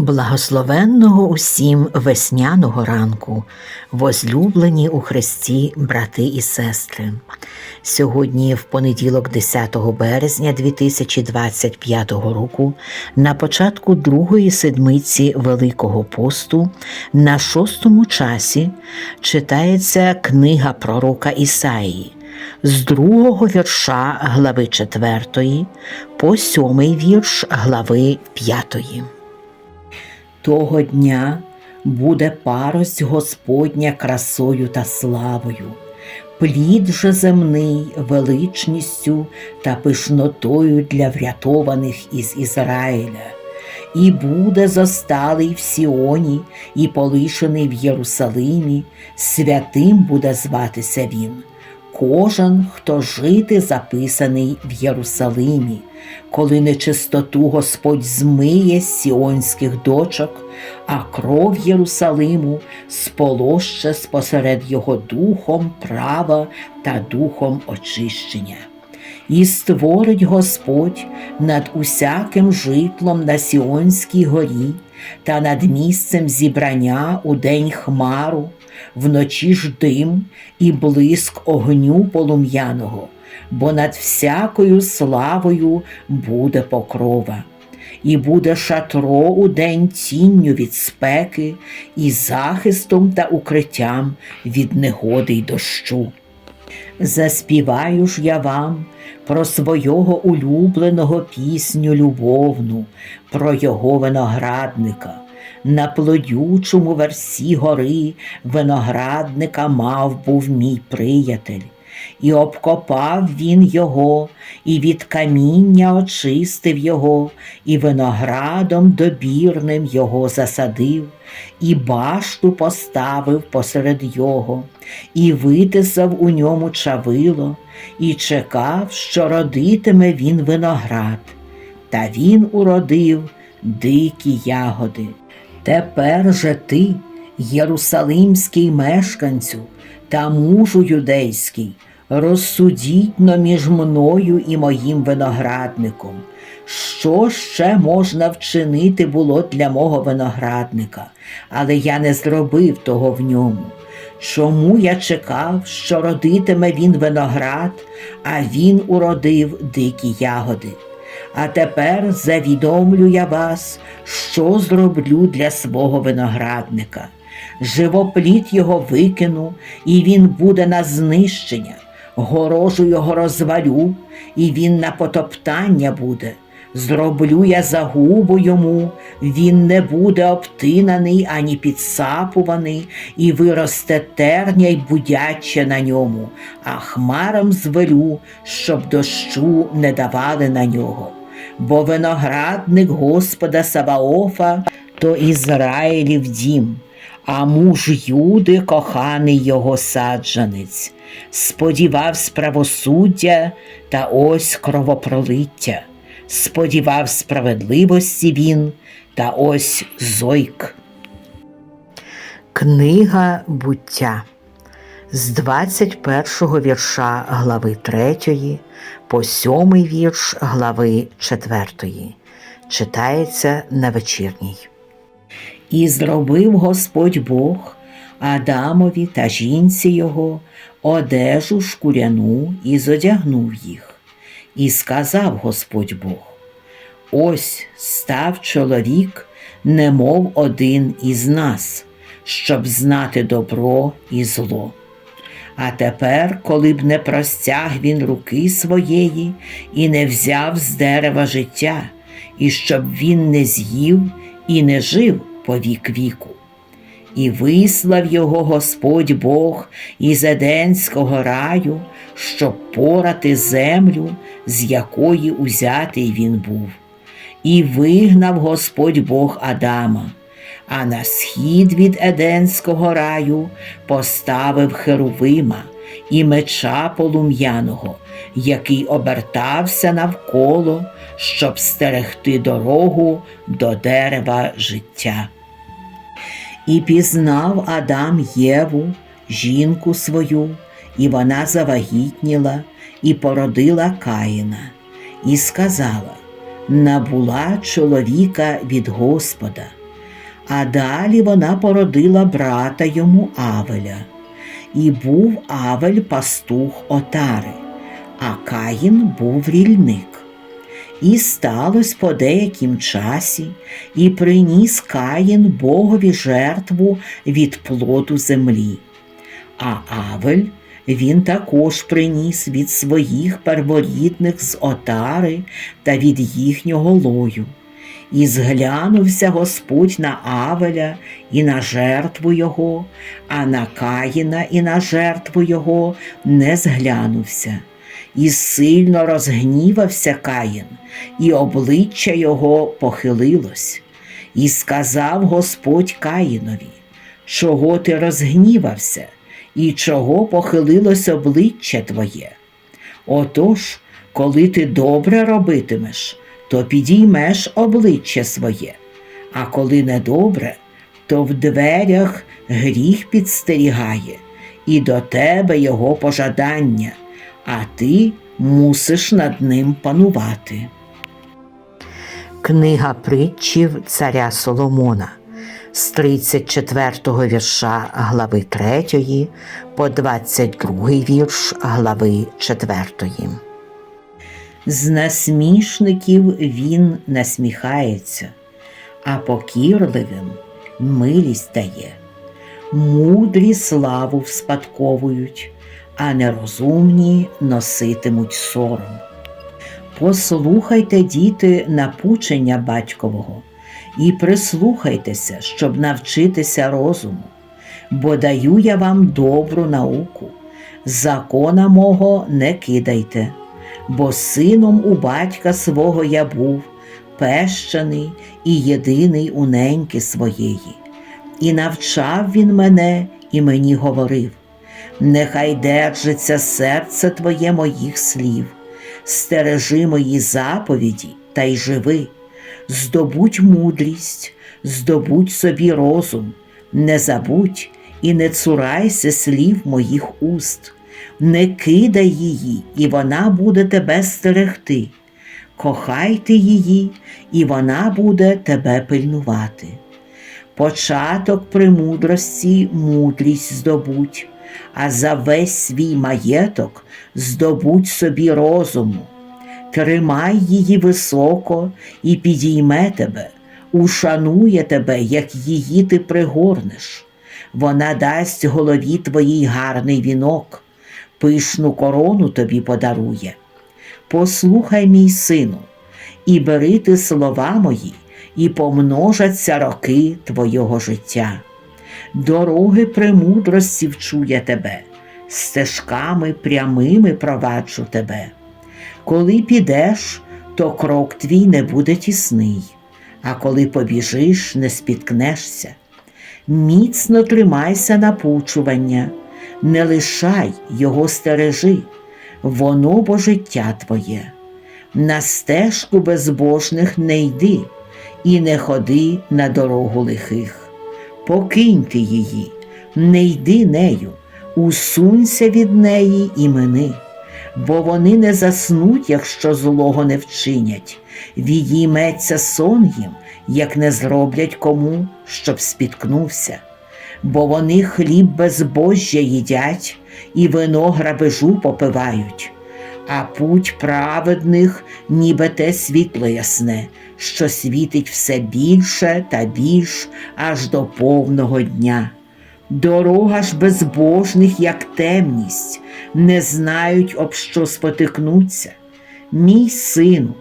Благословенного усім весняного ранку, возлюблені у Христі брати і сестри. Сьогодні, в понеділок, 10 березня 2025 року, на початку другої седмиці Великого посту, на шостому часі читається книга пророка Ісаї з другого вірша глави 4 по сьомий вірш глави 5. Того дня буде парость Господня красою та славою, плід же земний величністю та пишнотою для врятованих із Ізраїля, і буде зосталий в Сіоні, і полишений в Єрусалимі, святим буде зватися він. Кожен, хто жити записаний в Єрусалимі, коли нечистоту Господь змиє з сіонських дочок, а кров Єрусалиму сполоще спосеред його духом права та духом очищення. І створить Господь над усяким житлом на Сіонській горі та над місцем зібрання у день хмару, вночі ж дим і блиск огню полум'яного, бо над всякою славою буде покрова. І буде шатро у день тінню від спеки, і захистом та укриттям від негоди й дощу. Заспіваю ж я вам про свого улюбленого пісню любовну, про його виноградника. На плодючому версі гори виноградника мав був мій приятель, і обкопав він його, і від каміння очистив його, і виноградом добірним його засадив, і башту поставив посеред його, і витисав у ньому чавило, і чекав, що родитиме він виноград. Та він уродив дикі ягоди. Тепер же ти, єрусалимський мешканцю та мужу юдейський, розсудіть-но між мною і моїм виноградником, що ще можна вчинити було для мого виноградника, але я не зробив того в ньому. Чому я чекав, що родитиме він виноград, а він уродив дикі ягоди? А тепер завідомлю я вас, що зроблю для свого виноградника. Живоплід його викину, і він буде на знищення, горожу його розвалю, і він на потоптання буде. Зроблю я загубу йому, він не буде обтинаний ані підсапуваний, і виросте терня й будяче на ньому, а хмарам звелю, щоб дощу не давали на нього. Бо виноградник Господа Саваофа то Ізраїлів дім, а муж Юди коханий його саджанець, сподівав правосуддя та ось кровопролиття. Сподівав справедливості він, та ось зойк. Книга буття з 21 вірша глави 3 по 7 вірш глави 4 читається на вечірній. І зробив Господь Бог Адамові та жінці його одежу шкуряну і зодягнув їх. І сказав Господь Бог: Ось став чоловік, немов один із нас, щоб знати добро і зло. А тепер, коли б не простяг він руки своєї і не взяв з дерева життя, і щоб він не з'їв і не жив по вік віку. І вислав його Господь Бог із Еденського раю, щоб порати землю, з якої узятий він був. І вигнав Господь Бог Адама, а на схід від Еденського раю поставив Херувима і меча полум'яного, який обертався навколо, щоб стерегти дорогу до дерева життя. І пізнав Адам Єву, жінку свою, і вона завагітніла і породила Каїна, і сказала: Набула чоловіка від Господа, А далі вона породила брата йому Авеля. І був Авель пастух отари, а Каїн був рільник. І сталося по деякім часі, і приніс Каїн Богові жертву від плоду землі. А Авель він також приніс від своїх перворідних з отари та від їхнього лою. І зглянувся Господь на Авеля і на жертву його, а на Каїна і на жертву його не зглянувся. І сильно розгнівався Каїн, і обличчя його похилилось. І сказав Господь Каїнові, чого ти розгнівався, і чого похилилось обличчя твоє? Отож, коли ти добре робитимеш, то підіймеш обличчя своє, а коли недобре, то в дверях гріх підстерігає, і до тебе його пожадання, а ти мусиш над ним панувати. Книга притчів царя Соломона з 34 вірша глави 3 по 22 вірш глави 4. З насмішників він насміхається, а покірливим милість дає. Мудрі славу вспадковують, а нерозумні носитимуть сором. Послухайте, діти, напучення батькового, і прислухайтеся, щоб навчитися розуму, бо даю я вам добру науку, закона мого не кидайте, бо сином у батька свого я був, пещений і єдиний у неньки своєї. І навчав він мене, і мені говорив: нехай держиться серце твоє моїх слів, стережи мої заповіді та й живи, здобудь мудрість, здобудь собі розум, не забудь і не цурайся слів моїх уст, не кидай її, і вона буде тебе стерегти. Кохайте її, і вона буде тебе пильнувати. Початок премудрості мудрість здобудь, а за весь свій маєток здобудь собі розуму. Тримай її високо і підійме тебе, ушанує тебе, як її ти пригорнеш. Вона дасть голові твоїй гарний вінок, пишну корону тобі подарує. Послухай, мій сину, і бери ти слова мої, і помножаться роки твого життя. Дороги премудрості вчу я тебе, стежками прямими проваджу тебе. Коли підеш, то крок твій не буде тісний, а коли побіжиш, не спіткнешся. Міцно тримайся напучування, не лишай його стережи, воно бо життя твоє. На стежку безбожних не йди і не ходи на дорогу лихих. Покинь ти її, не йди нею, усунься від неї і мини, бо вони не заснуть, якщо злого не вчинять, відійметься сон їм, як не зроблять кому, щоб спіткнувся. Бо вони хліб безбожжя їдять і вино грабежу попивають, а путь праведних, ніби те світло ясне, що світить все більше та більш аж до повного дня. Дорога ж безбожних, як темність, не знають, об що спотикнуться. Мій сину,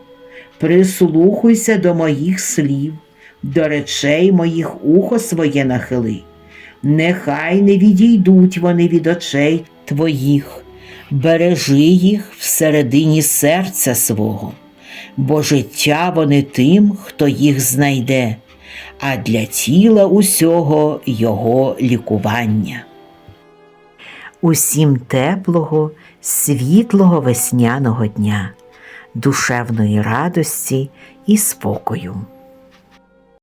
прислухайся до моїх слів, до речей моїх ухо своє нахили. Нехай не відійдуть вони від очей твоїх, бережи їх всередині серця свого, бо життя вони тим, хто їх знайде, а для тіла усього його лікування. Усім теплого, світлого весняного дня, душевної радості і спокою.